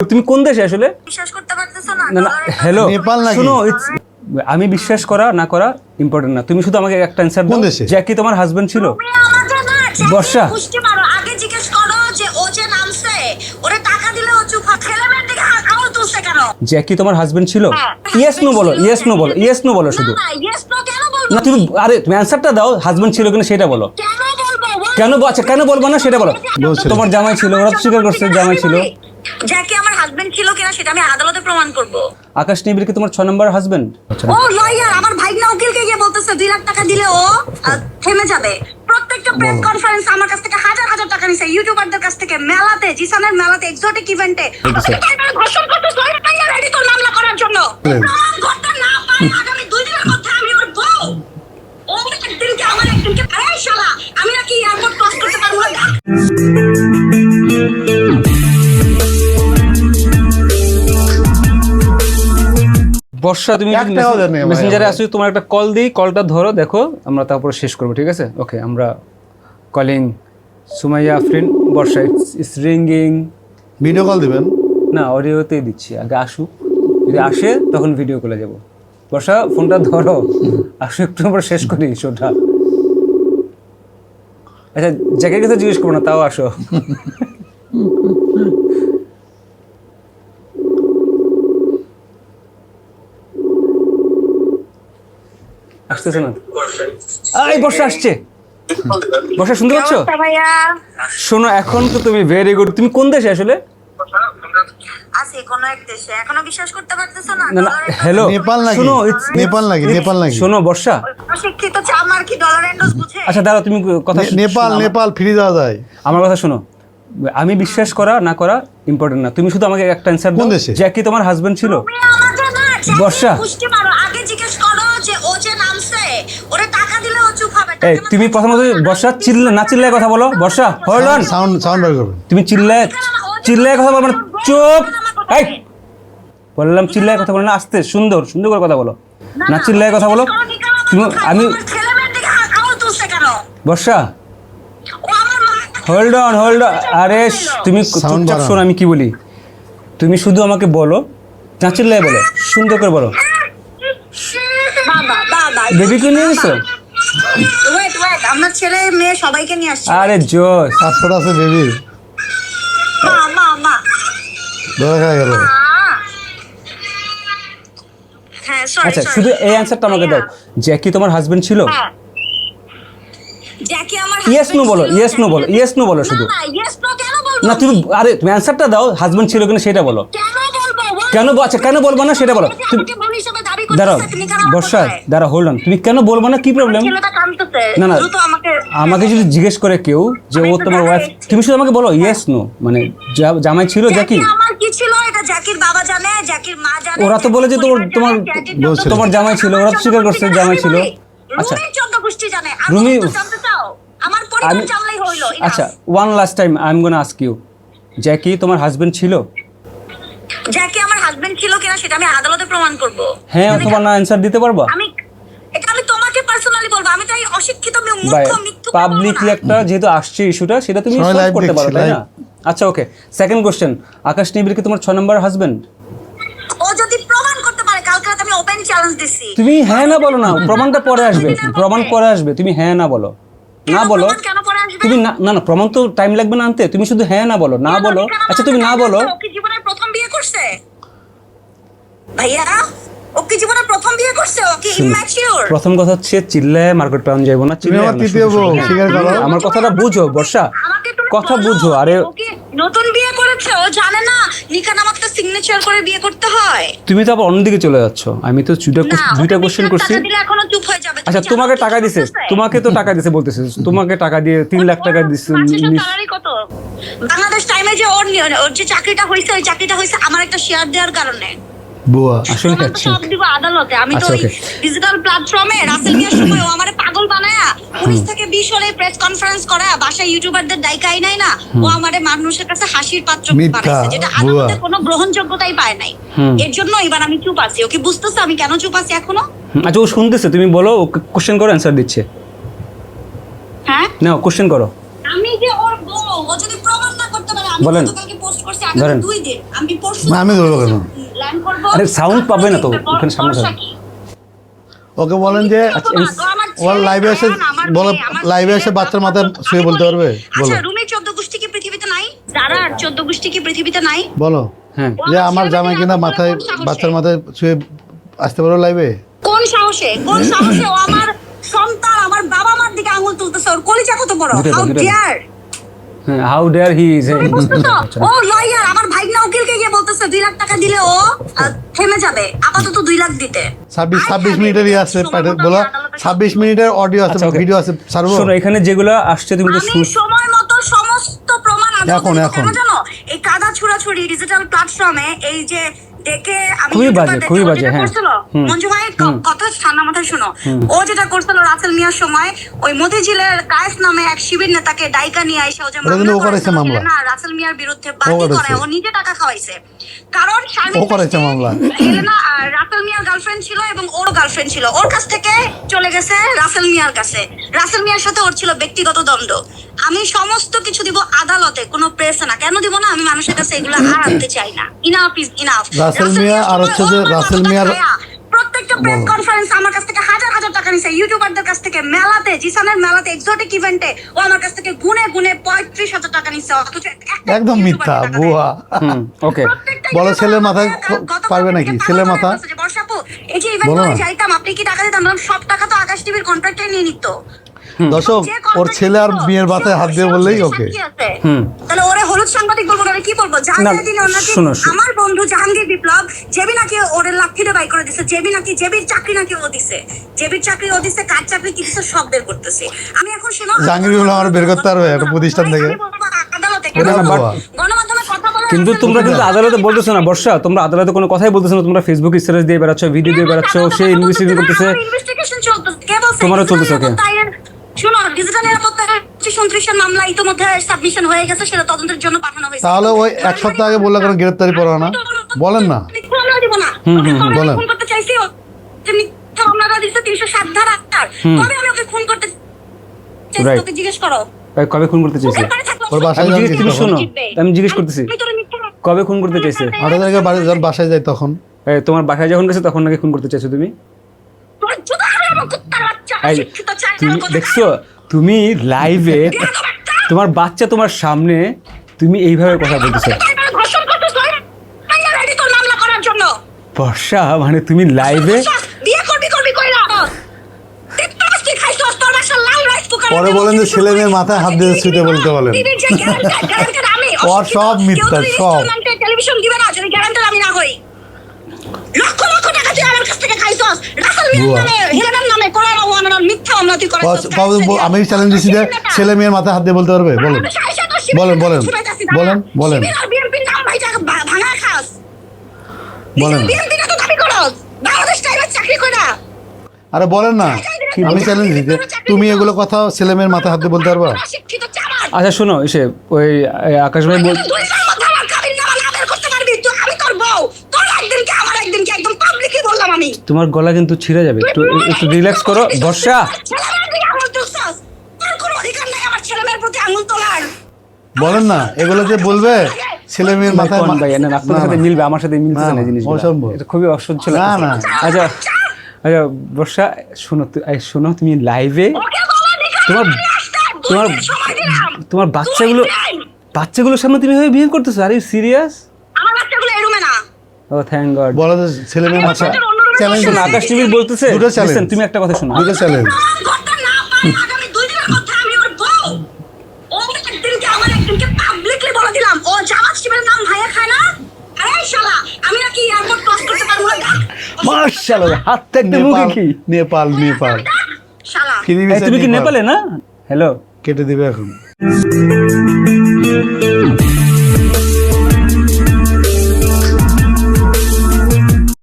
তুমি কোন দেশে আসলে? বিশ্বাস করতে পারতেছো না না না হ্যালো নেপাল নাকি? শুনো আমি বিশ্বাস করা না করা ইম্পর্টেন্ট না। তুমি শুধু আমাকে একটা অ্যান্সার কোন দাও দেশে? জ্যাকি তোমার হাজবেন্ড ছিল। না বর্ষা। পুষ্টি মারো। আগে জিজ্ঞেস করো যে ও যে নামছে ওরে টাকা দিলে ও চুপ হয়। ছেলে মেয়ের দিকে তুলছে কেন? জ্যাকি তোমার হাজবেন্ড ছিল? হ্যাঁ। ইয়েস নো বলো ইয়েস নো বলো ইয়েস নো বলো শুধু। না ইয়েস নো কেন বলব না তুমি আরে তুমি অ্যান্সারটা দাও হাজবেন্ড ছিল কিনা সেটা বলো। কেন বলব? কেন আচ্ছা কেন বলব না সেটা বলো। তোমার জামাই ছিল ওরা তো স্বীকার করছে জামাই ছিল। জ্যাকি আমার হাজবেন্ড ছিল কিনা সেটা আমি আদালতে প্রমাণ করব। আকাশ নিবিড় কি তোমার 6 নম্বর হাজবেন্ড ও লয়ার আমার ভাইগনা উকিলকে গিয়ে বলতেছে দুই লাখ টাকা দিলে ও থেমে যাবে। প্রত্যেকটা প্রেস কনফারেন্স আমার কাছ থেকে হাজার হাজার টাকা নিছে। ইউটিউবারদের কাছ থেকে মেলাতে জিসানের মেলাতে এক্সোটিক ইভেন্টে ঘোষণ করতে লয়ার রেডি তো মামলা করার জন্য। প্রমাণ করতে না পারি আগামী বর্ষা তুমি মেসেঞ্জারে আসো তোমার একটা কল দিই কলটা ধরো দেখো আমরা তারপরে শেষ করব ঠিক আছে? ওকে আমরা calling Sumaiya Afrin Barsha it's ringing video call দিবেন? না অডিওতেই দিচ্ছি আগে আসুক। যদি আসে তখন ভিডিও কলে যাব। বর্ষা ফোনটা ধরো। আসো একটু আমরা শেষ করি শোটা আচ্ছা জ্যাকের কাছে জিজ্ঞেস করব না তাও আসো। আসতেছে না? এই বর্ষা আসছে। বর্ষা শুনতে পাচ্ছ? শোনো এখন তো তুমি ভেরি গুড তুমি কোন দেশে আসলে? আছে কোন এক দেশে। এখনও বিশ্বাস করতে পারতেছো না? না না ডলারের হ্যালো নেপাল নাকি? শোনো নেপাল নাকি? নেপাল নাকি? শোনো বর্ষা। অশিক্ষিত চামার কি ডলার এন্ডোস বুঝে? আচ্ছা দাঁড়াও তুমি কথা নেপাল নেপাল ফ্রি যাওয়া যায়। আমার কথা শোনো। আমি বিশ্বাস করা না করা ইম্পর্টেন্ট না। তুমি শুধু আমাকে একটা অ্যান্সার দাও? জ্যাকি তোমার হাজবেন্ড ছিল? বর্ষা। আগে জিজ্ঞেস করো যে ও যে নামছে ওরে টাকা দিলে ও চুপ হবে এই তুমি প্রথমত বর্ষা চিল্লা না চিল্লায় কথা বলো Barsha hold on sound sound বের করবেন তুমি চিল্লায় চিল্লায় কথা বলবে না চুপ। এই বললাম চিল্লায় কথা বলো না আস্তে সুন্দর সুন্দর করে কথা বলো। না চিল্লায় কথা বলো তুমি আমি বর্ষা। হোল্ড অন হোল্ড আরে তুমি চুপচাপ। শোনো আমি কি বলি? তুমি শুধু আমাকে বলো না চিল্লায় বলো সুন্দর করে বলো। বেবিকে নিয়ে ওয়েট ওয়েট আমার ছেলে মেয়ে সবাইকে নিয়ে আসছে। আরে জোস পাসপোর্ট আছে বেবি মা মা মা। ধরে খাওয়া গেল। মা। হ্যাঁ আচ্ছা শুধু এই অ্যান্সারটা আমাকে দাও। জ্যাকি তোমার হাজবেন্ড ছিল? হ্যাঁ। জ্যাকি আমার ইয়েস নো বলো ইয়েস নো বলো ইয়েস নো বলো শুধু। না, তুমি আরে তুমি অ্যান্সারটা দাও হাজবেন্ড ছিল কিনা সেটা বলো। কেন বলব? কেন আচ্ছা কেন বলব না সেটা বলো। তুমি দাঁড়াও বর্ষা বলবে? দাঁড়া হোল্ড অন তুমি কেন বলব না? কি প্রবলেম না না আমাকে আমাকে যদি জিজ্ঞেস করে কেউ যে ও তোমার ওয়াইফ তুমি শুধু আমাকে বলো ইয়েস নো মানে যা- জামাই ছিল জ্যাকি জ্যাকি? আমার কি ছিল? এটা জ্যাকির বাবা জানে জ্যাকির মা জানে ওরা তো বলে যে তোমার তোমার তোমার জামাই ছিল ওরা তো স্বীকার করছে জামাই ছিল। আচ্ছা। রুমি তো জানতে চাও। আমার পরিবার আমি জানলেই হইল enough। আচ্ছা one last time I am gonna ask you Jackie তোমার হাজবেন্ড ছিল? জ্যাকি আমার হাজবেন্ড ছিল কিনা সেটা আমি আদালতে প্রমাণ করব। হ্যাঁ অথবা না অ্যান্সার দিতে পারবা? আমি এটা আমি তোমাকে পার্সোনালি বলব। আমি তো এই অশিক্ষিত মূর্খ পাবলিকলি একটা যেহেতু আসছে ইস্যুটা সেটা তুমি live করতে পারো তাই না? আচ্ছা ওকে সেকেন্ড কোশ্চেন আকাশ কি তোমার ছ নম্বর হাজবেন্ড ও যদি প্রমাণ করতে পারে কালকে রাতে আমি ওপেন চ্যালেঞ্জ দিছি। তুমি হ্যাঁ না বলো না প্রমাণটা পরে আসবে প্রমাণ পরে আসবে তুমি হ্যাঁ না বলো। না বলো প্রমাণ কেন পরে আসবে? তুমি না না না প্রমাণ তো টাইম লাগবে না আনতে তুমি শুধু হ্যাঁ না বলো না বলো। আচ্ছা তুমি না বলো ও কি জীবনের প্রথম বিয়ে করছে ভাইয়া ও কি জীবনের প্রথম বিয়ে করছে? কি ইম্যাচিউর প্রথম কথা হচ্ছে চিল্লায় মার্কেট পাওয়া যাব না তুমি চিল্লায় আমার তৃতীয় বউ স্বীকার করো। আমার কথাটা বুঝো বর্ষা। কথা বুঝো আরে নতুন বিয়ে করেছে? ও জানে না নিকা নামক তো সিগনেচার করে বিয়ে করতে হয়। তুমি তো আবার অন্যদিকে চলে যাচ্ছ। আমি তো দুইটা দুইটা কোশ্চেন করছি। এখনও চুপ হয়ে যাবে। আচ্ছা তোমাকে টাকা দিছে। তোমাকে তো টাকা দিছে বলতেছে। তোমাকে টাকা দিয়ে তিন লাখ টাকা দিছে কত? বাংলাদেশ টাইমে যে ওর যে চাকরিটা হয়েছে ওই চাকরিটা হয়েছে আমার একটা শেয়ার দেওয়ার কারণে। বুয়া। আসলে আচ্ছা সব দিব আদালতে। আমি তো আচ্ছা, ওই ডিজিটাল প্ল্যাটফর্মে রাসেল মিয়ার সময় ও আমারে পাগল বানায়া উনিশ থেকে বিশ হলে প্রেস কনফারেন্স করা বাসায় ইউটিউবারদের দায়িকাই নাই না ও আমারে মানুষের কাছে হাসির পাত্র বানাইছে যেটা আদালতে কোনো গ্রহণযোগ্যতাই পায় নাই। এর জন্য এবার আমি চুপ আছি। ওকে বুঝতেছে আমি কেন চুপ আছি এখনও? আচ্ছা ও শুনতেছে। তুমি বলো ও কোশ্চেন করো অ্যান্সার দিচ্ছে। হ্যাঁ? না কোশ্চেন করো। আমি যে ওর বউ ও যদি প্রমাণ না করতে পারে আমি বলেন। পোস্ট করছি আগামী দুই দিন। আমি পরশু আমি ধরবো কেন? আরে sound পাবে না তো, ওখানে সামনে? ওকে বলেন যে আচ্ছা, আমার ওর লাইভে এসে বলো আমার লাইভে এসে বাচ্চার মাথায় শুয়ে বলতে পারবে? বলো। আচ্ছা রুমির চোদ্দ গোষ্ঠী কি পৃথিবীতে নাই? দাঁড়ার চোদ্দ গোষ্ঠী কি পৃথিবীতে নাই? বলো। হ্যাঁ। যে আমার জামাই কিনা মাথায় বাচ্চার মাথায় শুয়ে আসতে পারো লাইভে কোন সাহসে? কোন সাহসে? ও আমার সন্তান আমার বাবা মার দিকে আঙুল তুলতেছে ওর কলিজা কত বড়? হাউ ডিয়ার হ্যাঁ হাউ ডেয়ার হি ইজ ও লয়ার আমার ভাইগনা উকিলকে গিয়ে বলতেছে দুই লাখ টাকা দিলে ও থেমে যাবে। আপাতত দুই লাখ দিতে। ছাব্বিশ ছাব্বিশ মিনিটেরই আছে বলো। ছাব্বিশ মিনিটের অডিও আছে আচ্ছা, ভিডিও আছে ছাড়বো? শোনো এখানে যেগুলো আসছে তুমি তো সময় মতো সমস্ত প্রমাণ এখন, এখন। জানো? এই কাদা ছুড়াছুড়ি ডিজিটাল প্ল্যাটফর্মে এই যে ডেকে আমি খুবই বাজে, খুবই বাজে, হ্যাঁ। মঞ্জু ভাই ক- কথা ঠান্ডা মাথায় শোনো। ও যেটা করছিল রাসেল মিয়ার সময় ওই মতিঝিলের কায়েস নামে এক শিবির নেতাকে ডাইকা নিয়ে আইসা ও যে মামলা করেছে মামলা। না রাসেল মিয়ার বিরুদ্ধে করেছে। করে ও নিজে টাকা খাওয়াইছে। কারণ ও করেছে মামলা। হেলেনা রাসেল মিয়ার গার্লফ্রেন্ড ছিল এবং ওর গার্লফ্রেন্ড ছিল। ওর কাছ থেকে চলে গেছে রাসেল মিয়ার কাছে। রাসেল মিয়ার সাথে ওর ছিল ব্যক্তিগত দ্বন্দ্ব। আমি সমস্ত কিছু দিব আদালতে কোনো প্রেসে না। কেন দিব না? আমি মানুষের কাছে এগুলো আর আনতে চাই না। Enough is enough Rasel Mia আর হচ্ছে যে রাসেল মিয়ার- প্রত্যেকটা প্রেস কনফারেন্স আমার কাছ থেকে হাজার হাজার টাকা নিছে ইউটিউবারদের কাছ থেকে মেলাতে জিসানের মেলাতে এক্সোটিক ইভেন্টে ও আমার কাছ থেকে গুনে গুনে পঁয়ত্রিশ হাজার টাকা নিছে অথচ একদম মিথ্যা বুয়া ওকে বলো ছেলের মাথায় পারবে নাকি? ছেলের মাথা? বলছে যে, বর্ষা আপু, এই যে যাইতাম, আপনি কি টাকা দিতাম? সব টাকা তো আকাশ টিভির কন্ট্রাক্টে নিয়ে নিত দর্শক ওর ছেলে আর বিয়ের মাথায় হাত দিয়ে বললেই ওকে। তাহলে ওরে হলুদ সাংবাদিক বলব না কি বলব? জাহাঙ্গীর দিনে ওনাকে। আমার বন্ধু জাহাঙ্গীর বিপ্লব জেবি নাকি ওরে লাফিয়ে বাই করে দিছে জেবি নাকি জেবির চাকরি নাকি ও দিছে জেবির চাকরি ও দিছে কার চাকরি কি দিছে সব বের করতেছে। আমি এখন শোনো জাহাঙ্গীর আমার বের করতে পারবে একটা প্রতিষ্ঠান থেকে? গণমাধ্যমে কথা কিন্তু তোমরা কিন্তু আদালতে বলতেছো না বর্ষা তোমরা আদালতে কোনো কথাই বলতেছো না তোমরা ফেসবুক স্ট্যাটাস দিয়ে বেড়াচ্ছ ভিডিও দিয়ে বেড়াচ্ছ সে ইনভেস্টিগেশন করতেছে। ইনভেস্টিগেশন চলতেছে। কে তোমারও চলতেছে. ডিজিটাল নিরাপত্তার পঁচিশ মামলা ইতিমধ্যে সাবমিশন হয়ে গেছে সেটা তদন্তের জন্য পাঠানো হয়েছে। তাহলে ওই এক সপ্তাহ আগে বললে কেন গ্রেপ্তারি পড়ো না? বলেন না। হুম, হুম, বলেন। খুন করতে চাইছি যে মিথ্যা মামলাটা দিচ্ছে তিনশো সাত ধারা আর। কবে আমি ওকে খুন করতে চাইছি তোকে জিজ্ঞেস করো। কবে খুন করতে চাইছে? ওর বাসায় আমি জিজ্ঞেস তুমি শোনো আমি জিজ্ঞেস করতেছি কবে খুন করতে চাইছে? আঠারো তারিখে বাড়ি যখন বাসায় যাই তখন। এই, তোমার বাসায় যখন গেছে তখন নাকি খুন করতে চাইছো তুমি? দেখছ তুমি লাইভে তোমার বাচ্চা তোমার সামনে তুমি এইভাবে কথা বলতেছো। বর্ষা মানে তুমি লাইভে পরে বলেন যে ছেলে মেয়ের মাথায় হাত দিয়ে শুতে বলতে বলেন। ওর সব মিথ্যা, সব। টেলিভিশন দিবে না যদি গ্যারান্টার আমি না হই লক্ষ লক্ষ টাকা তুই আমার কাছ থেকে খাইছস। রাসেল মিয়ার বুয়া। নামে হিরানার নামে কোরআন ওয়ানার মিথ্যা মামলা তুই ব- করাইছস ব- আমি চ্যালেঞ্জ দিচ্ছি যে ছেলে মেয়ের মাথায় হাত দিয়ে বলতে পারবে? বলেন। বলেন, বলেন, বলেন, বলেন। বিএনপির নাম ভাই ভাঙা খাস। বলেন। আরে বলেন না। আমি চ্যালেঞ্জ যে তুমি এগুলো কথা ছেলে মেয়ের মাথায় হাত দিয়ে বলতে পারবা? আচ্ছা শোনো এসে ওই আকাশ ভাই বল তুই দুই দিনের মধ্যে আমার কাবিন নামা না বের করতে পারবি তুই আমি তোর বউ তোর একদিন কি আমার একদিন কি একদম পাবলিকই বললাম আমি। তোমার গলা কিন্তু ছিঁড়ে যাবে। একটু একটু রিল্যাক্স করো। বর্ষা! ছেলেমেয়ের দিকে আঙুল তুলছস তোর কোনো অধিকার নাই আমার ছেলেমেয়ের প্রতি আঙুল তোলার বলেন না এগুলো যে বলবে ছেলে মেয়ের মাথায় ভাই? না আপনার সাথে মিলবে আমার সাথে না, জিনিস অসম্ভব। এটা খুবই অসহ্য না, না। আচ্ছা আচ্ছা বর্ষা শোনো তু- শোনো তুমি লাইভে তোমার তোমার। তোমার বাচ্চাগুলো বাচ্চাগুলোর সামনে তুমি এভাবে বিহেভ করতেছো? আর ইউ সিরিয়াস আমার বাচ্চাগুলো এই রুমে না। ও থ্যাংক গড বলো যে ছেলে মেয়ের মাথায় চ্যালেঞ্জ শোনো আকাশ টিভি বলতেছে দুটো listen, তুমি একটা কথা শোনো। দুটো চ্যালেঞ্জ প্রমাণ করতে না পারি আগামী দুই দিনের মধ্যে আমি ওর বউ। ও একদিনকে আমার একদিনকে পাবলিকলি বলে দিলাম ও জামাত শিবের নাম ভাইয়া খায় না। আরে শালা আমি নাকি এয়ারপোর্ট ক্রস করতে পারব না। ডাক। মাশাআল্লাহ হাত থেকে নেপাল কি? নেপাল তুমি কি নেপালে না? হ্যালো কেটে দিবে এখন।